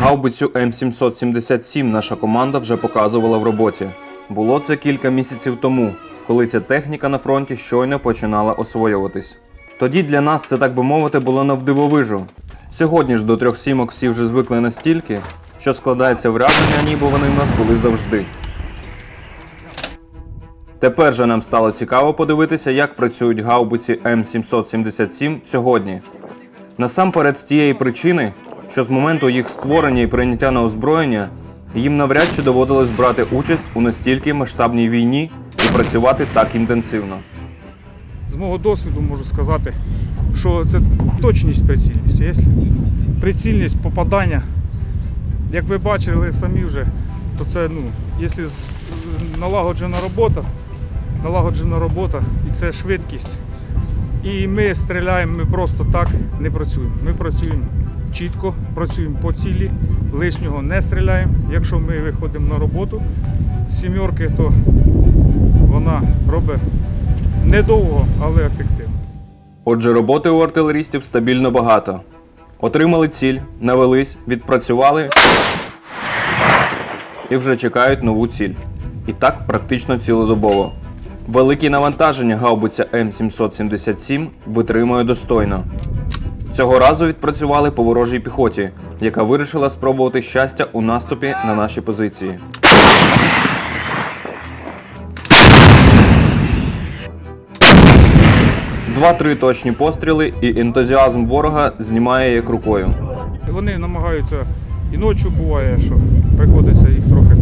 Гаубицю М777 наша команда вже показувала в роботі. Було це кілька місяців тому, коли ця техніка на фронті щойно починала освоюватись. Тоді для нас це, так би мовити, було навдивовижу. Сьогодні ж до трьох сімок всі вже звикли настільки, що складається враження, ніби вони в нас були завжди. Тепер же нам стало цікаво подивитися, як працюють гаубиці М777 сьогодні. Насамперед з тієї причини, що з моменту їх створення і прийняття на озброєння їм навряд чи доводилось брати участь у настільки масштабній війні і працювати так інтенсивно. З мого досвіду можу сказати, що це точність прицільність. Якщо прицільність попадання, як ви бачили самі вже, то це ну, якщо налагоджена робота, налагоджена робота і це швидкість. І ми стріляємо, ми просто так не працюємо. Ми працюємо чітко, працюємо по цілі, лишнього не стріляємо. Якщо ми виходимо на роботу з сімерки, то вона робить недовго, але ефективно. Отже, роботи у артилерістів стабільно багато. Отримали ціль, навелись, відпрацювали і вже чекають нову ціль. І так практично цілодобово. Великі навантаження гаубиця М777 витримує достойно. Цього разу відпрацювали по ворожій піхоті, яка вирішила спробувати щастя у наступі на наші позиції. Два-три точні постріли, і ентузіазм ворога знімає як рукою. Вони намагаються і ночі буває, що приходиться їх трохи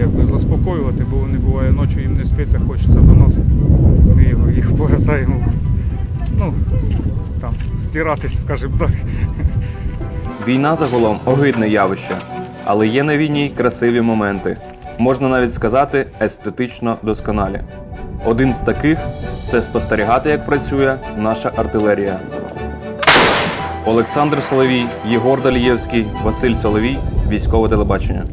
якби заспокоювати, бо вони буває ночі їм не спиться, хочеться до нас. Ми їх повертаємо. Ну, там, стиратись, скажімо так. Війна загалом огидне явище, але є на війні й красиві моменти. Можна навіть сказати, естетично досконалі. Один з таких це спостерігати, як працює наша артилерія. Олександр Соловій, Єгор Далієвський, Василь Соловій, військове телебачення.